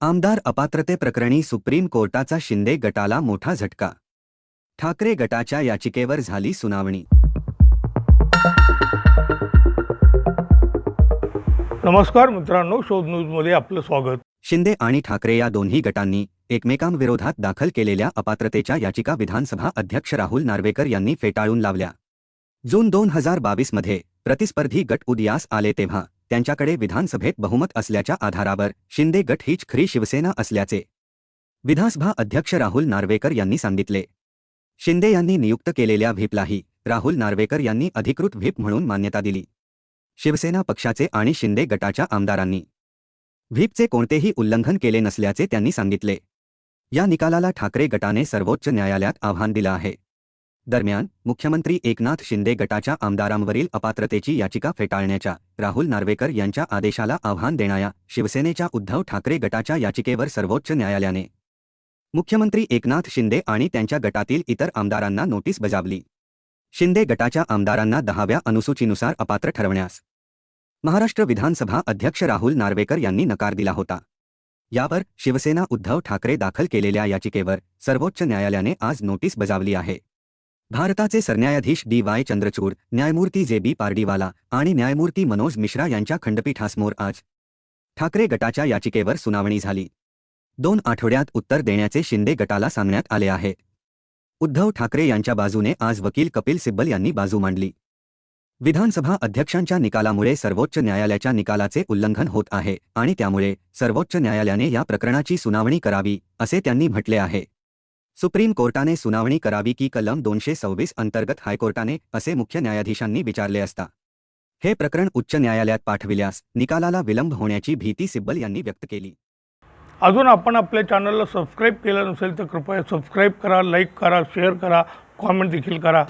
आमदार अपात्रते प्रकरणी सुप्रीम कोर्टाचा शिंदे गटाला मोठा झटका. ठाकरे गटाच्या याचिकेवर झाली सुनावणी. नमस्कार मित्रांनो शोध न्यूजमध्ये आपलं स्वागत. शिंदे आणि ठाकरे या दोन्ही गटांनी एकमेकांविरोधात दाखल केलेल्या अपात्रतेच्या याचिका विधानसभा अध्यक्ष राहुल नार्वेकर यांनी फेटाळून लावल्या. जून दोन हजार बावीसमध्ये प्रतिस्पर्धी गट उदयास आले तेव्हा त्यांच्याकडे विधानसभेत बहुमत असल्याच्या आधारावर शिंदे गट हीच खरी शिवसेना असल्याचे विधानसभा अध्यक्ष राहुल नार्वेकर यांनी सांगितले. शिंदे यांनी नियुक्त केलेल्या व्हीपलाही राहुल नार्वेकर यांनी अधिकृत व्हीप म्हणून मान्यता दिली. शिवसेना पक्षाचे आणि शिंदे गटाच्या आमदारांनी व्हीपचे कोणतेही उल्लंघन केले नसल्याचे त्यांनी सांगितले. या निकालाला ठाकरे गटाने सर्वोच्च न्यायालयात आव्हान दिलं आहे. दरम्यान मुख्यमंत्री एकनाथ शिंदे गटाच्या आमदारांवरील अपात्रतेची याचिका फेटाळण्याच्या राहुल नार्वेकर यांच्या आदेशाला आव्हान देणाऱ्या शिवसेनेच्या उद्धव ठाकरे गटाच्या याचिकेवर सर्वोच्च न्यायालयाने. मुख्यमंत्री एकनाथ शिंदे आणि त्यांच्या गटातील इतर आमदारांना नोटीस बजावली. शिंदे गटाच्या आमदारांना दहाव्या अनुसूचीनुसार अपात्र ठरवण्यास. महाराष्ट्र विधानसभा अध्यक्ष राहुल नार्वेकर यांनी नकार दिला होता. यावर शिवसेना उद्धव ठाकरे दाखल केलेल्या याचिकेवर सर्वोच्च न्यायालयाने आज नोटीस बजावली आहे. भारताचे सरन्यायाधीश डी वाय चंद्रचूड न्यायमूर्ती जे बी पारडीवाला आणि न्यायमूर्ती मनोज मिश्रा यांच्या खंडपीठासमोर आज ठाकरे गटाच्या याचिकेवर सुनावणी झाली. दोन आठवड्यात उत्तर देण्याचे शिंदे गटाला सांगण्यात आले आहे. उद्धव ठाकरे यांच्या बाजूने आज वकील कपिल सिब्बल यांनी बाजू मांडली. विधानसभा अध्यक्षांच्या निकालामुळे सर्वोच्च न्यायालयाच्या निकालाचे उल्लंघन होत आहे आणि त्यामुळे सर्वोच्च न्यायालयाने या प्रकरणाची सुनावणी करावी असे त्यांनी म्हटले आहे. सुप्रीम कोर्टाने सुनावणी करावी की कलम दोनशे सव्वीस अंतर्गत हायकोर्टाने असे मुख्य न्यायाधीशांनी विचारले असता. हे प्रकरण उच्च न्यायालयात पाठविल्यास निकालाला विलंब होण्याची भीती सिब्बल यांनी व्यक्त केली. अजून आपण आपल्या चॅनलला सबस्क्राईब केलं नसेल तर कृपया सबस्क्राईब करा लाईक करा शेअर करा कॉमेंट देखील करा.